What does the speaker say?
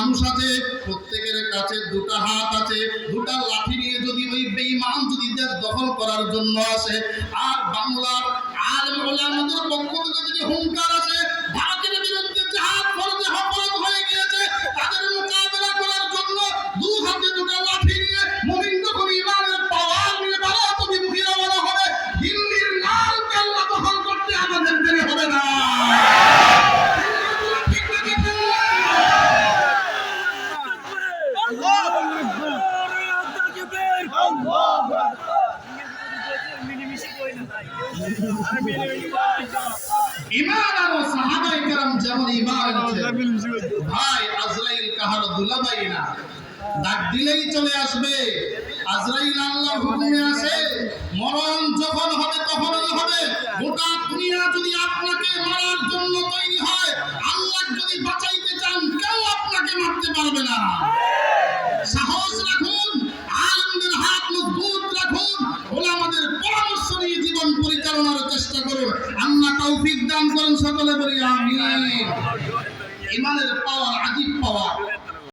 মানুষ আছে, প্রত্যেকের কাছে দুটা হাত আছে, দুটা লাঠি নিয়ে যদি ওই বেঈমান যদি দখল করার জন্য আসে, আর বাংলার আর ইমান চলে আসবে। আজরাইল আল্লাহ হুকুমে আসে, মরণ যখন হবে তখনই হবে। গোটা দুনিয়া যদি আপনাকে মারার জন্য তৈরি হয়, আল্লাহ যদি বাঁচাইতে চান, কেউ আপনাকে মারতে পারবে না। সাহস রাখুন। দান করেন সকলে বলি আমি ইমানের পাওয়ার আজিব পাওয়ার